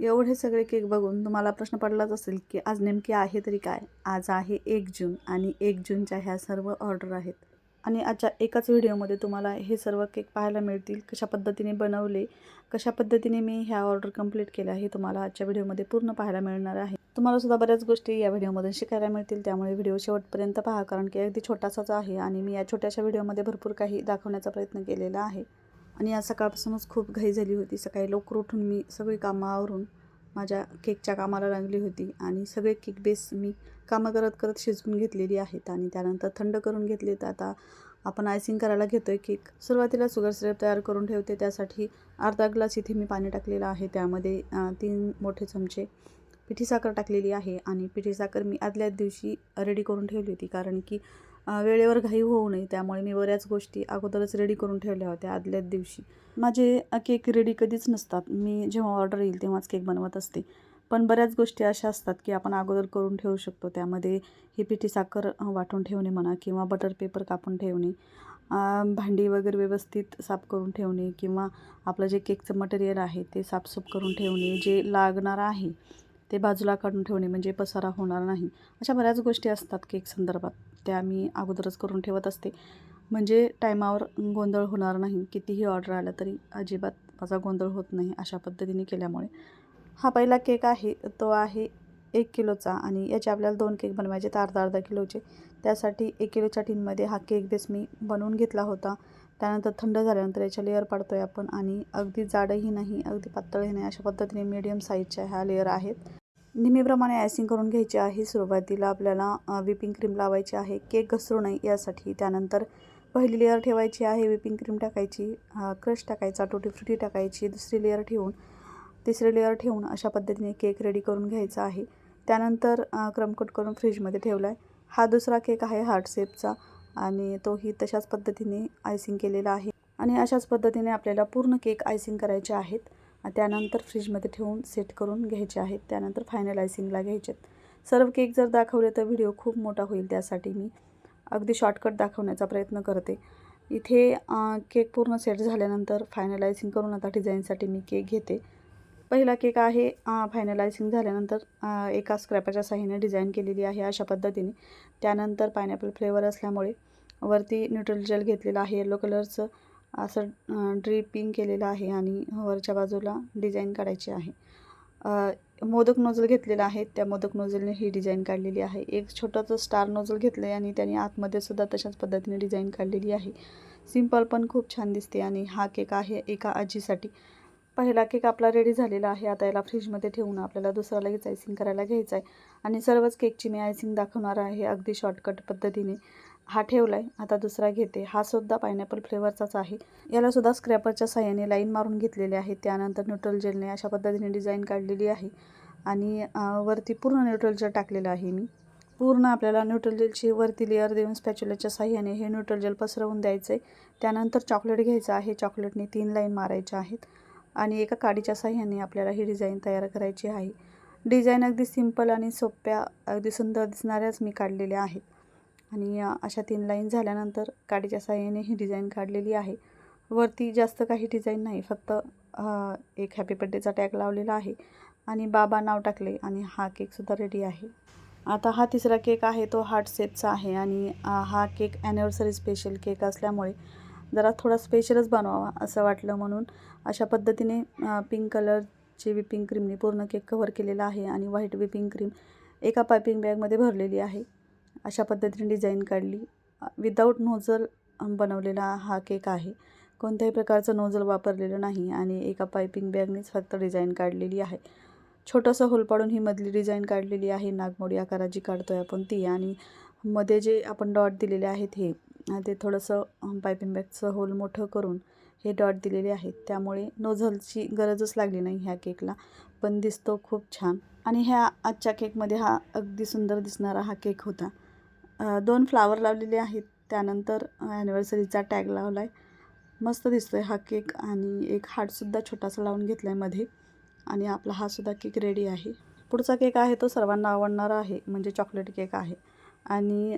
एवढे सगळे केक बघून तुम्हाला प्रश्न पडलाच असेल की आज नेमके आहे तरी काय? आज आहे एक जून आणि एक जूनच्या ह्या सर्व ऑर्डर आहेत. आणि आजच्या एकाच व्हिडिओमध्ये तुम्हाला हे सर्व केक पाहायला मिळतील. कशा पद्धतीने बनवले कशा पद्धतीने मी ह्या ऑर्डर कंप्लीट केल्या हे तुम्हाला आजच्या व्हिडिओमध्ये पूर्ण पाहायला मिळणार आहे. तुम्हाला सुद्धा बऱ्याच गोष्टी या व्हिडिओमधून शिकायला मिळतील. त्यामुळे व्हिडिओ शेवटपर्यंत पहा कारण की अगदी छोटासाच आहे आणि मी या छोट्याशा व्हिडिओमध्ये भरपूर काही दाखवण्याचा प्रयत्न केलेला आहे. आणि आज सकाळपासूनच खूप घाई झाली होती. सकाळी लवकर उठून मी सगळी कामं आवरून माझ्या केकच्या कामाला लागली होती आणि सगळे केक बेस मी कामं करत करत शिजवून घेतलेली आहेत आणि त्यानंतर थंड करून घेतले तर आता आपण आयसिंग करायला घेतो आहे केक. सुरुवातीला शुगर सिरप तयार करून ठेवते. त्यासाठी अर्धा ग्लास इथे मी पाणी टाकलेलं आहे. त्यामध्ये तीन मोठे चमचे पिठी साखर टाकलेली आहे आणि पिठी साखर मी आदल्या दिवशी रेडी करून ठेवली होती. कारण की वेळेवर घाई होऊ नये. त्यामुळे मी बऱ्याच गोष्टी अगोदरच रेडी करून ठेवल्या होत्या आदल्याच दिवशी. माझे केक रेडी कधीच नसतात. मी जेव्हा ऑर्डर येईल तेव्हाच केक बनवत असते. पण बऱ्याच गोष्टी अशा असतात की आपण अगोदर करून ठेवू शकतो. त्यामध्ये ही पिठी साखर वाटून ठेवणे म्हणा किंवा बटर पेपर कापून ठेवणे भांडी वगैरे व्यवस्थित साफ करून ठेवणे किंवा आपलं जे केकचं मटेरियल आहे ते साफसूफ करून ठेवणे जे लागणार आहे ते बाजूला काढून ठेवणे म्हणजे पसारा होणार नाही. अशा बऱ्याच गोष्टी असतात केक संदर्भात. त्या मी अगोदरच करून ठेवत असते. म्हणजे टायमावर गोंधळ होणार नाही. कितीही ऑर्डर आला तरी अजिबात माझा गोंधळ होत नाही अशा पद्धतीने केल्यामुळे. हा पहिला केक आहे तो आहे एक किलोचा आणि याचे आपल्याला दोन केक बनवायचे तर अर्धा अर्धा किलोचे. त्यासाठी एक किलोच्या टीनमध्ये हा केक बेस मी बनवून घेतला होता. त्यानंतर थंड झाल्यानंतर याच्या लेअर पाडतो आहे आपण आणि अगदी जाडही नाही अगदी पातळही नाही अशा पद्धतीने मीडियम साईजच्या ह्या लेअर आहेत. नेहमीप्रमाणे आयसिंग करून घ्यायची आहे. सुरुवातीला आपल्याला विपिंग क्रीम लावायची आहे. केक घसरू नये यासाठी त्यानंतर पहिली लेअर ठेवायची आहे. विपिंग क्रीम टाकायची क्रश टाकायचा टोटी फ्रुटी टाकायची दुसरी लेअर ठेवून तिसरी लेअर ठेवून अशा पद्धतीने केक रेडी करून घ्यायचा आहे. त्यानंतर क्रमकट करून फ्रीजमध्ये ठेवला आहे हा दुसरा केक आहे हार्ट शेपचा आणि तोही तशाच पद्धतीने आयसिंग केलेला आहे. आणि अशाच पद्धतीने आपल्याला पूर्ण केक आयसिंग करायचे आहेत. त्यानंतर फ्रीजमध्ये ठेवून सेट करून घ्यायचे आहेत. त्यानंतर फायनलायझिंगला घ्यायचे आहेत. सर्व केक जर दाखवले तर व्हिडिओ खूप मोठा होईल त्यासाठी मी. अगदी शॉर्टकट दाखवण्याचा प्रयत्न करते. इथे केक पूर्ण सेट झाल्यानंतर फायनलायझिंग करून आता डिझाईनसाठी मी केक घेते. पहिला केक आहे फायनलायझिंग झाल्यानंतर एका स्क्रॅपाच्या साह्याने डिझाईन केलेली आहे अशा पद्धतीने. त्यानंतर पायनॅपल फ्लेवर असल्यामुळे वरती न्यूट्रल जेल घेतलेलं आहे येलो कलरचं असं ड्रिपिंग केलेलं आहे आणि वरच्या बाजूला डिझाईन काढायची आहे. मोदक नोजल घेतलेला आहे. त्या मोदक नोजलने ही डिझाईन काढलेली आहे. एक छोटंसं स्टार नोझल घेतलं आहे आणि त्याने आतमध्ये सुद्धा तशाच पद्धतीने डिझाईन काढलेली आहे. सिंपल पण खूप छान दिसते आणि हा केक आहे एका आजीसाठी. पहिला केक आपला रेडी झालेला आहे. आता याला फ्रीजमध्ये ठेवून आपल्याला दुसरा लगेच आयसिंग करायला घ्यायचा आहे आणि सर्वच केकची मी आयसिंग दाखवणार आहे अगदी शॉर्टकट पद्धतीने. हा ठेवला आहे आता दुसरा घेते. हा सुद्धा पायनॅपल फ्लेवरचाच आहे. याला सुद्धा स्क्रॅपरच्या साह्याने लाईन मारून घेतलेले आहे त्यानंतर न्यूट्रल जेलने अशा पद्धतीने डिझाईन काढलेली आहे. आणि वरती पूर्ण न्यूट्रल जेल टाकलेलं आहे मी. पूर्ण आपल्याला न्यूट्रल जेलची वरती लेअर देऊन स्पॅच्युलाच्या साह्याने हे न्यूट्रल जेल पसरवून द्यायचं आहे त्यानंतर चॉकलेट घ्यायचं आहे. चॉकलेटने तीन लाईन मारायच्या आहेत. आणि एका काडीच्या साह्याने आपल्याला ही डिझाईन तयार करायची आहे. डिझाईन अगदी सिंपल आणि सोप्या अगदी सुंदर दिसणाऱ्याच मी काढलेल्या आहेत. आणि अशा तीन लाईन झाल्यानंतर काडीच्या साह्याने ही डिझाईन काढलेली आहे. वरती जास्त काही डिझाईन नाही फक्त एक हॅपी बड्डेचा टॅग लावलेला आहे आणि बाबा नाव टाकले आणि हा केकसुद्धा रेडी आहे. आता हा तिसरा केक आहे तो हार्ट शेपचा आहे आणि हा केक ॲनिव्हर्सरी स्पेशल केक असल्यामुळे जरा थोडा स्पेशलच बनवावा असं वाटलं म्हणून अशा पद्धतीने पिंक कलरची विपिंग क्रीमने पूर्ण केक कव्हर केलेला आहे आणि व्हाईट विपिंग क्रीम एका पायपिंग बॅगमध्ये भरलेली आहे. अशा पद्धतीने डिझाईन काढली. विदाऊट नोझल बनवलेला हा केक आहे. कोणत्याही प्रकारचं नोझल वापरलेलं नाही आणि एका पायपिंग बॅगनेच फक्त डिझाईन काढलेली आहे. छोटंसं होल पाडून ही मधली डिझाईन काढलेली आहे. नागमोडी आकाराची काढतो आहे आपण ती आणि मध्ये जे आपण डॉट दिलेले आहेत हे ते थोडंसं पायपिंग बॅगचं होल मोठं करून हे डॉट दिलेले आहेत. त्यामुळे नोझलची गरजच लागली नाही ह्या केकला. पण दिसतो खूप छान. आणि ह्या आजच्या केकमध्ये हा अगदी सुंदर दिसणारा हा केक होता. दोन फ्लावर लावलेले आहेत. त्यानंतर ॲनिव्हर्सरीचा टॅग लावला आहे मस्त दिसतो आहे हा केक आणि एक हार्टसुद्धा छोटासा लावून घेतला आहे मध्ये आणि आपला हा सुद्धा केक रेडी आहे. पुढचा केक आहे तो सर्वांना आवडणारा आहे म्हणजे चॉकलेट केक आहे. आणि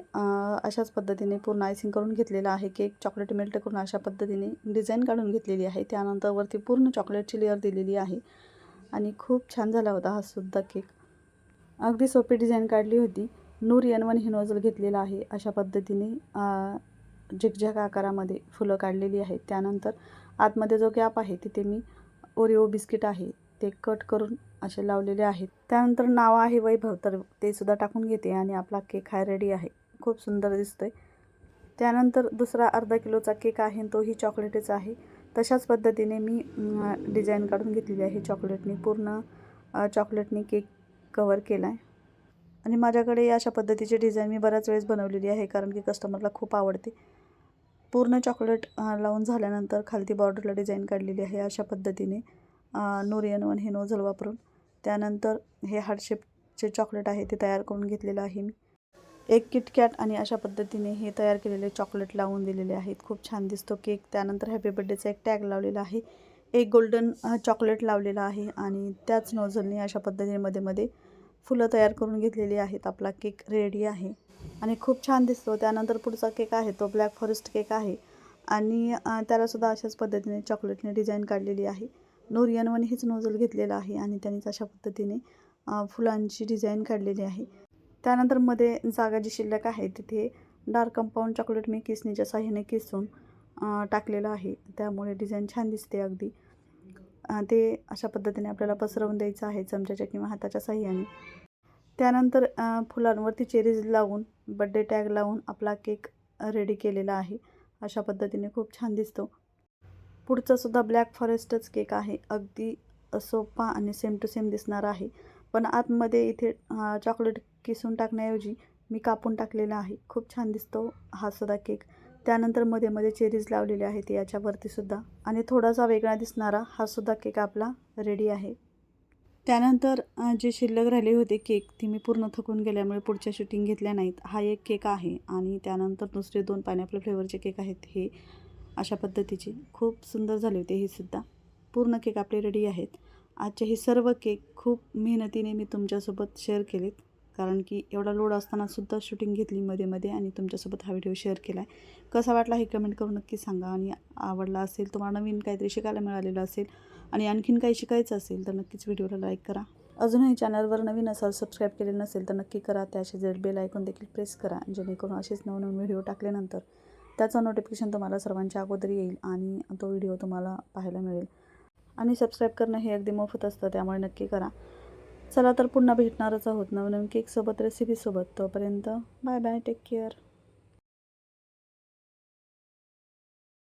अशाच पद्धतीने पूर्ण आयसिंग करून घेतलेला आहे केक. चॉकलेट मेल्ट करून अशा पद्धतीने डिझाईन काढून घेतलेली आहे. त्यानंतर वरती पूर्ण चॉकलेटची लेअर दिलेली आहे. आणि खूप छान झाला होता हा सुद्धा केक. अगदी सोपी डिझाईन काढली होती. नूर यनवन वन घेतलेला आहे अशा पद्धतीने झिकझॅक आकारामध्ये फुलं काढलेली आहेत. त्यानंतर आतमध्ये जो गॅप आहे तिथे मी ओरिओ बिस्किट आहे ते कट करून असे लावलेले आहेत. त्यानंतर नाव आहे वैभव तर ते सुद्धा टाकून घेते आणि आपला केक हा रेडी आहे. खूप सुंदर दिसतोय. त्यानंतर दुसरा अर्धा किलोचा केक आहे तोही चॉकलेटच आहे. तशाच पद्धतीने मी डिझाईन काढून घेतलेली आहे. चॉकलेटनी पूर्ण चॉकलेटने चॉकलेटनी केक कवर केला आहे आणि माझ्याकडे अशा पद्धतीची डिझाईन मी बऱ्याच वेळेस बनवलेली आहे कारण की कस्टमरला खूप आवडते. पूर्ण चॉकलेट लावून झाल्यानंतर खालती बॉर्डरला डिझाईन काढलेली आहे अशा पद्धतीने. नोरियन वन हे नोझल वापरून. त्यानंतर हे हार्डशेपचे चॉकलेट आहे ते तयार करून घेतलेलं आहे मी. एक किटकॅट आणि अशा पद्धतीने हे तयार केलेले चॉकलेट लावून दिलेले आहेत. खूप छान दिसतो केक. त्यानंतर हॅपी बड्डेचा एक टॅग लावलेला आहे. एक गोल्डन चॉकलेट लावलेला आहे आणि त्याच नोझलने अशा पद्धतीने मध्ये मध्ये फुलं तयार करून घेतलेली आहेत. आपला केक रेडी आहे. आणि खूप छान दिसतो. त्यानंतर पुढचा केक आहे. तो ब्लॅक फॉरेस्ट केक आहे. आणि त्यालासुद्धा अशाच पद्धतीने चॉकलेटने डिझाईन काढलेली आहे. नोरियन वन हीच नोझल घेतलेला आहे आणि त्यांनीच अशा पद्धतीने फुलांची डिझाईन काढलेली आहे. त्यानंतरमध्ये जागा जी शिल्लक आहे तिथे डार्क कंपाऊंड चॉकलेट मी किसनीच्या साह्याने किसून टाकलेलं आहे. त्यामुळे डिझाईन छान दिसते अगदी. ते अशा पद्धतीने आपल्याला पसरवून द्यायचं आहे चमच्याच्या किंवा हाताच्या साह्याने. त्यानंतर फुलांवरती चेरीज लावून बड्डे टॅग लावून आपला केक रेडी केलेला आहे. अशा पद्धतीने खूप छान दिसतो. पुढचा सुद्धा ब्लॅक फॉरेस्टच केक आहे. अगदी सोपा आणि सेम टू सेम दिसणार आहे. पण आतमध्ये इथे चॉकलेट किसून टाकण्याऐवजी मी कापून टाकलेला आहे. खूप छान दिसतो हा सुद्धा केक त्यानंतरमध्ये मध्ये चेरीज लावलेले आहेत याच्यावरती सुद्धा. आणि थोडासा वेगळा दिसणारा हा सुद्धा केक आपला रेडी आहे. त्यानंतर जे शिल्लक राहिली होती केक ती मी पूर्ण थकून गेल्यामुळे पुढच्या शूटिंग घेतल्या नाहीत. हा एक केक आहे आणि त्यानंतर दुसरे दोन पायनॅपल फ्लेवरचे केक आहेत हे अशा पद्धतीचे. खूप सुंदर झाले होते हे सुद्धा. पूर्ण केक आपले रेडी आहेत. आजचे हे सर्व केक खूप मेहनतीने मी तुमच्यासोबत शेअर केलेत. कारण की एवढा लोड असतानासुद्धा शूटिंग घेतली मध्ये मध्ये आणि तुमच्यासोबत हा व्हिडिओ शेअर केला आहे कसा वाटला हे कमेंट करून नक्की सांगा आणि आवडला असेल तुम्हाला नवीन काहीतरी शिकायला मिळालेलं असेल आणि आणखीन काही शिकायचं असेल तर नक्कीच व्हिडिओला लाईक करा. अजूनही चॅनलवर नवीन असाल सबस्क्राईब केले नसेल तर नक्की करा. त्याशी जर बेल ऐकून देखील प्रेस करा जेणेकरून असेच नवनवीन व्हिडिओ टाकल्यानंतर त्याचं नोटिफिकेशन तुम्हाला सर्वांच्या अगोदर येईल आणि तो व्हिडिओ तुम्हाला पाहायला मिळेल. आणि सबस्क्राईब करणं हे अगदी मोफत असतं त्यामुळे नक्की करा. चला तर पुन्हा भेटणारच आहोत नवनवीन केकसोबत रेसिपीसोबत तोपर्यंत बाय बाय टेक केअर